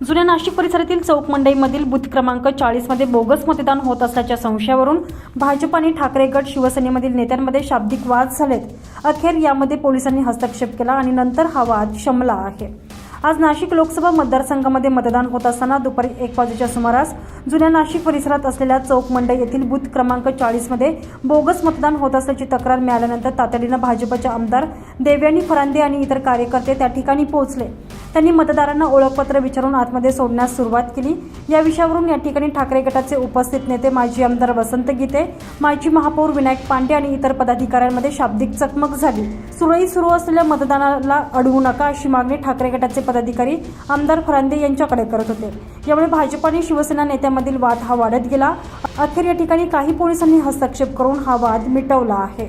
जुन्या नाशिक परिसरातील चौक मंडईमधील बूथ क्रमांक चाळीसमध्ये बोगस मतदान होत असल्याच्या संशयावरून भाजप आणि ठाकरे गट शिवसेनेमधील नेत्यांमध्ये शाब्दिक वाद झालेत. अखेर यामध्ये पोलिसांनी हस्तक्षेप केला आणि नंतर हा वाद शमला आहे. आज नाशिक लोकसभा मतदारसंघामध्ये मतदान होत असताना दुपारी एक वाजेच्या सुमारास जुन्या नाशिक परिसरात असलेल्या चौक मंडई येथील बूथ क्रमांक चाळीसमध्ये बोगस मतदान होत असल्याची तक्रार मिळाल्यानंतर तातडीनं भाजपचे आमदार देवयानी फरांदे आणि इतर कार्यकर्ते त्या ठिकाणी पोहोचले. त्यांनी मतदारांना ओळखपत्र विचारून आतमध्ये सोडण्यास सुरुवात केली. या विषयावरून या ठिकाणी ठाकरे गटाचे उपस्थित नेते माजी आमदार वसंत गीते माजी महापौर विनायक पांडे आणि इतर पदाधिकाऱ्यांमध्ये शाब्दिक चकमक झाली. सुरळीत सुरू असलेल्या मतदानाला अडवू नका अशी मागणी ठाकरे गटाचे पदाधिकारी आमदार फरांदे यांच्याकडे करत होते. यामुळे भाजप आणि शिवसेना नेत्यांमधील वाद हा वाढत गेला. अखेर या ठिकाणी काही पोलिसांनी हस्तक्षेप करून हा वाद मिटवला आहे.